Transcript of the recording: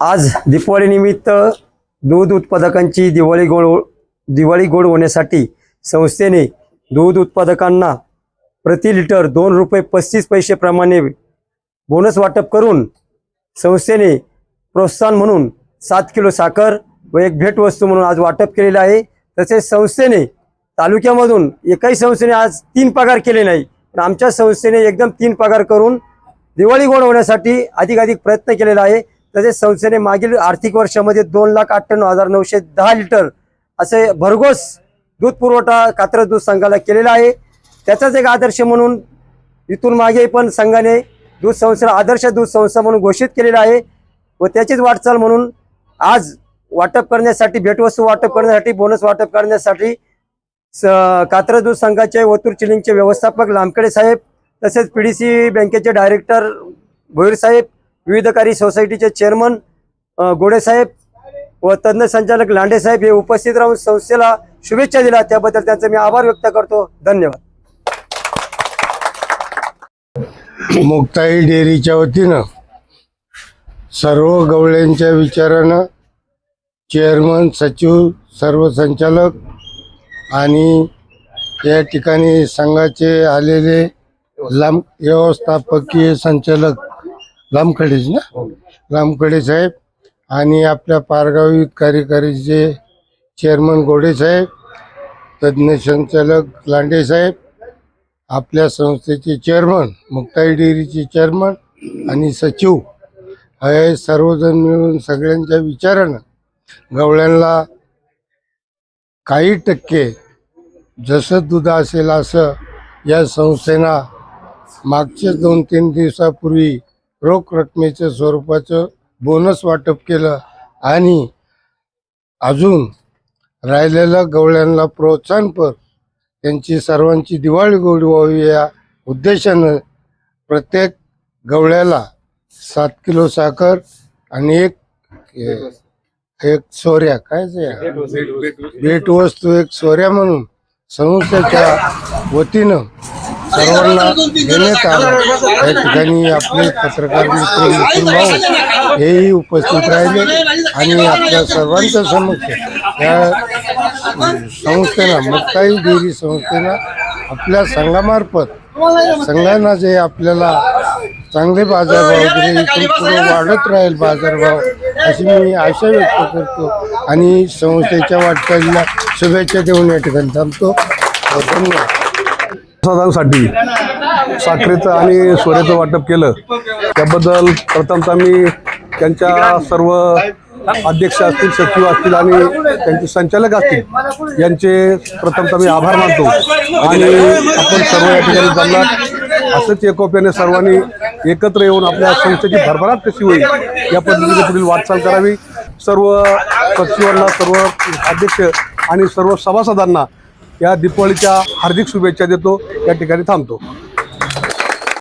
आज दीपावलीनिमित्त दूध उत्पादकांची दिवाळी गोड हो- दिवाळी गोड होण्यासाठी संस्थेने दूध उत्पादकांना प्रति लिटर दोन रुपये पस्तीस पैसेप्रमाणे बोनस वाटप करून संस्थेने प्रोत्साहन म्हणून सात किलो साखर व एक भेटवस्तू म्हणून आज वाटप केलेलं आहे. तसेच संस्थेने तालुक्यामधून एकाही संस्थेने आज तीन पगार केले नाही. पण आमच्या संस्थेने एकदम तीन पगार करून दिवाळी गोड होण्यासाठी अधिकाधिक प्रयत्न केलेला आहे. तसेच संस्थेने मागील आर्थिक वर्षामध्ये दोन लाख अठ्ठ्याण्णव हजार नऊशे दहा लिटर असे भरघोस दूध पुरवठा कात्रज दूध संघाला केलेला आहे. त्याचाच एक आदर्श म्हणून इथून मागे पण संघाने दूध संस्थेला आदर्श दूध संस्था म्हणून घोषित केलेला आहे व त्याचीच वाटचाल म्हणून आज वाटप करण्यासाठी भेटवस्तू वाटप करण्यासाठी बोनस वाटप करण्यासाठी स कात्रज दूध संघाचे वतूर चिलिंगचे व्यवस्थापक लामकडे साहेब तसेच पी डी सी बँकेचे डायरेक्टर भोईर साहेब विविधकारी सोसायटीचे चेअरमन गोडेसाहेब व तज्ज्ञ संचालक लांडेसाहेब हे उपस्थित राहून संस्थेला शुभेच्छा दिल्या. त्याबद्दल त्यांचे मी आभार व्यक्त करतो. धन्यवाद. मुक्ताई डेअरीच्या वतीनं सर्व गवळ्यांच्या विचारानं चेअरमन सचिव सर्व संचालक आणि या ठिकाणी संघाचे आलेले लांब व्यवस्थापकीय संचालक लांबखडेच ना? लांबखडे साहेब आणि आपल्या पारगावी कार्यकारीचे चेअरमन गोडे साहेब तज्ज्ञ संचालक लांडे साहेब आपल्या संस्थेचे चेअरमन मुक्ताई डेअरीचे चेअरमन आणि सचिव हे सर्वजण मिळून सगळ्यांच्या विचारानं गवळ्यांना काही टक्के जसं दूध असेल असं या संस्थेनं मागच्या दोन तीन दिवसापूर्वी रोख रकमेच्या स्वरूपाचं बोनस वाटप केलं आणि अजून राहिलेल्या गवळ्यांना प्रोत्साहनपर त्यांची सर्वांची दिवाळी गोड व्हावी या उद्देशानं प्रत्येक गवळ्याला सात किलो साखर आणि एक एक सोऱ्या काय भेटवस्तू एक सोऱ्या म्हणून संस्थेच्या वतीनं सर्वांना देण्यात आलं या ठिकाणी आपले पत्रकार मित्र नितीन भाऊ हेही उपस्थित राहिले आणि आपल्या सर्वांच्या समक्ष या संस्थेनं मुक्ताई डेअरी संस्थेनं आपल्या संघामार्फत संघांना जे आपल्याला चांगले बाजारभाव दिले इथून पुढे वाढत राहील बाजारभाव अशी मी आशा व्यक्त करतो आणि संस्थेच्या वाटचालीला शुभेच्छा देऊन या ठिकाणी थांबतो. धन्यवाद. सदांसाठी साखरेचं आणि सोऱ्याचं वाटप केलं. त्याबद्दल प्रथमतः मी त्यांच्या सर्व अध्यक्ष असतील सचिव असतील आणि त्यांचे संचालक असतील यांचे प्रथमतः मी आभार मानतो. आणि आपण सर्व या ठिकाणी चालणार असंच एकोप्याने सर्वांनी एकत्र येऊन आपल्या संस्थेची भरभराट कशी होईल या पद्धतीने पुढील वाटचाल करावी. सर्व सचिवांना सर्व अध्यक्ष आणि सर्व सभासदांना या दीपावलीच्या हार्दिक शुभेच्छा देतो. या ठिकाणी थांबतो.